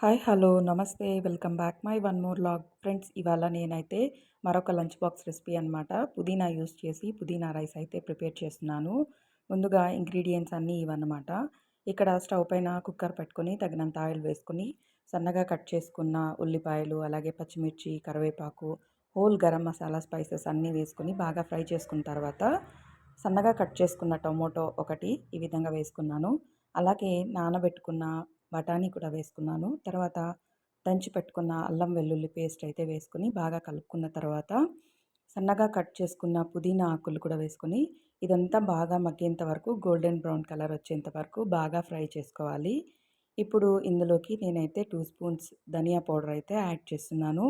Hi hello నమస్తే. Welcome back my one more vlog. Friends ఇవాళ నేనైతే మరొక లంచ్ బాక్స్ రెసిపీ అనమాట పుదీనా యూస్ చేసి పుదీనా రైస్ అయితే ప్రిపేర్ చేస్తున్నాను. ముందుగా ఇంగ్రీడియంట్స్ అన్నీ ఇవన్నమాట. ఇక్కడ స్టవ్ పైన కుక్కర్ పెట్టుకొని తగినంత ఆయిల్ వేసుకొని సన్నగా కట్ చేసుకున్న ఉల్లిపాయలు అలాగే పచ్చిమిర్చి కరివేపాకు హోల్ గరం మసాలా స్పైసెస్ అన్నీ వేసుకొని బాగా ఫ్రై చేసుకున్న తర్వాత సన్నగా కట్ చేసుకున్న టొమాటో ఒకటి ఈ విధంగా వేసుకున్నాను. అలాగే నానబెట్టుకున్న బఠానీ కూడా వేసుకున్నాను. తర్వాత దంచి పెట్టుకున్న అల్లం వెల్లుల్లి పేస్ట్ అయితే వేసుకుని బాగా కలుపుకున్న తర్వాత సన్నగా కట్ చేసుకున్న పుదీనా ఆకులు కూడా వేసుకొని ఇదంతా బాగా మగ్గేంత వరకు గోల్డెన్ బ్రౌన్ కలర్ వచ్చేంత వరకు బాగా ఫ్రై చేసుకోవాలి. ఇప్పుడు ఇందులోకి నేనైతే టూ స్పూన్స్ ధనియా పౌడర్ అయితే యాడ్ చేస్తున్నాను.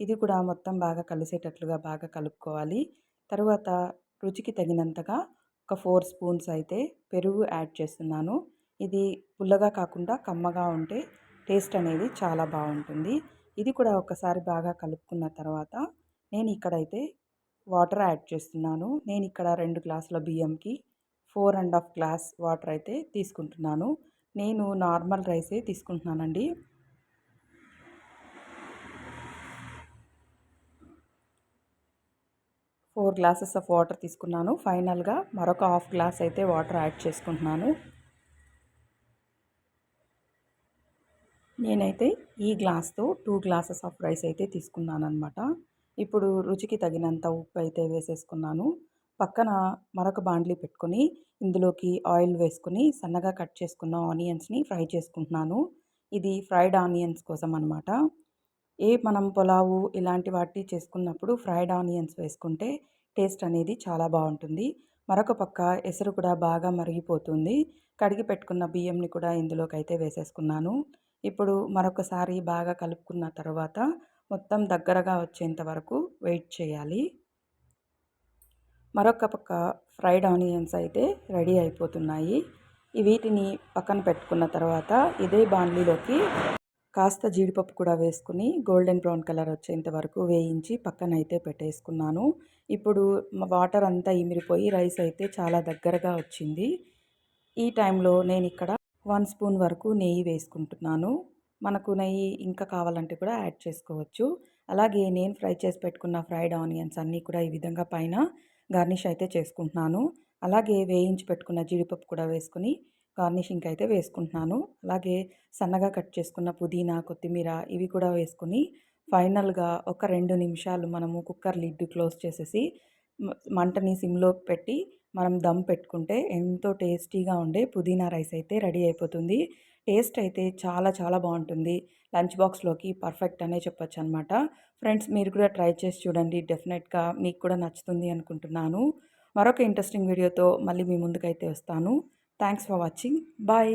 ఇది కూడా మొత్తం బాగా కలిసేటట్లుగా బాగా కలుపుకోవాలి. తర్వాత రుచికి తగినంతగా ఒక ఫోర్ స్పూన్స్ అయితే పెరుగు యాడ్ చేస్తున్నాను. ఇది పుల్లగా కాకుండా కమ్మగా ఉంటే టేస్ట్ అనేది చాలా బాగుంటుంది. ఇది కూడా ఒకసారి బాగా కలుపుకున్న తర్వాత నేను ఇక్కడైతే వాటర్ యాడ్ చేస్తున్నాను. నేను ఇక్కడ రెండు గ్లాసుల బియ్యంకి four and half glass water అయితే తీసుకుంటున్నాను. నేను నార్మల్ రైసే తీసుకుంటున్నానండి. ఫోర్ గ్లాసెస్ ఆఫ్ వాటర్ తీసుకున్నాను. ఫైనల్గా మరొక హాఫ్ గ్లాస్ అయితే వాటర్ యాడ్ చేసుకుంటున్నాను. నేనైతే ఈ గ్లాస్తో టూ గ్లాసెస్ ఆఫ్ రైస్ అయితే తీసుకున్నాను అనమాట ఇప్పుడు రుచికి తగినంత ఉప్పు అయితే వేసేసుకున్నాను. పక్కన మరొక బాండ్లీ పెట్టుకొని ఇందులోకి ఆయిల్ వేసుకుని సన్నగా కట్ చేసుకున్న ఆనియన్స్ని ఫ్రై చేసుకుంటున్నాను. ఇది ఫ్రైడ్ ఆనియన్స్ కోసం అనమాట ఏ మనం పొలావు ఇలాంటి వాటి చేసుకున్నప్పుడు ఫ్రైడ్ ఆనియన్స్ వేసుకుంటే టేస్ట్ అనేది చాలా బాగుంటుంది. మరొక పక్క ఎసరు కూడా బాగా మరిగిపోతుంది. కడిగి పెట్టుకున్న బియ్యంని కూడా ఇందులోకి అయితే వేసేసుకున్నాను. ఇప్పుడు మరొకసారి బాగా కలుపుకున్న తర్వాత మొత్తం దగ్గరగా వచ్చేంత వరకు వెయిట్ చేయాలి. మరొక పక్క ఫ్రైడ్ ఆనియన్స్ అయితే రెడీ అయిపోతున్నాయి. వీటిని పక్కన పెట్టుకున్న తర్వాత ఇదే బాండ్లీలోకి కాస్త జీడిపప్పు కూడా వేసుకుని గోల్డెన్ బ్రౌన్ కలర్ వచ్చేంత వరకు వేయించి పక్కన అయితే పెట్టేసుకున్నాను. ఇప్పుడు వాటర్ అంతా ఇమిరిపోయి రైస్ అయితే చాలా దగ్గరగా వచ్చింది. ఈ టైంలో నేను ఇక్కడ వన్ స్పూన్ వరకు నెయ్యి వేసుకుంటున్నాను. మనకు నెయ్యి ఇంకా కావాలంటే కూడా యాడ్ చేసుకోవచ్చు. అలాగే నేను ఫ్రై చేసి పెట్టుకున్న ఫ్రైడ్ ఆనియన్స్ అన్నీ కూడా ఈ విధంగా పైన గార్నిష్ అయితే చేసుకుంటున్నాను. అలాగే వేయించి పెట్టుకున్న జీడిపప్పు కూడా వేసుకుని గార్నిషింగ్ అయితే వేసుకుంటున్నాను. అలాగే సన్నగా కట్ చేసుకున్న పుదీనా కొత్తిమీర ఇవి కూడా వేసుకుని ఫైనల్గా ఒక రెండు నిమిషాలు మనము కుక్కర్ లిడ్ క్లోజ్ చేసేసి మంటని సిమ్లో పెట్టి మనం దమ్ పెట్టుకుంటే ఎంతో టేస్టీగా ఉండే పుదీనా రైస్ అయితే రెడీ అయిపోతుంది. టేస్ట్ అయితే చాలా చాలా బాగుంటుంది. లంచ్ బాక్స్లోకి పర్ఫెక్ట్ అనే చెప్పొచ్చు అనమాట ఫ్రెండ్స్ మీరు కూడా ట్రై చేసి చూడండి. డెఫినెట్గా మీకు కూడా నచ్చుతుంది అనుకుంటున్నాను. మరొక ఇంట్రెస్టింగ్ వీడియోతో మళ్ళీ మీ ముందుకైతే వస్తాను. Thanks for watching. బాయ్.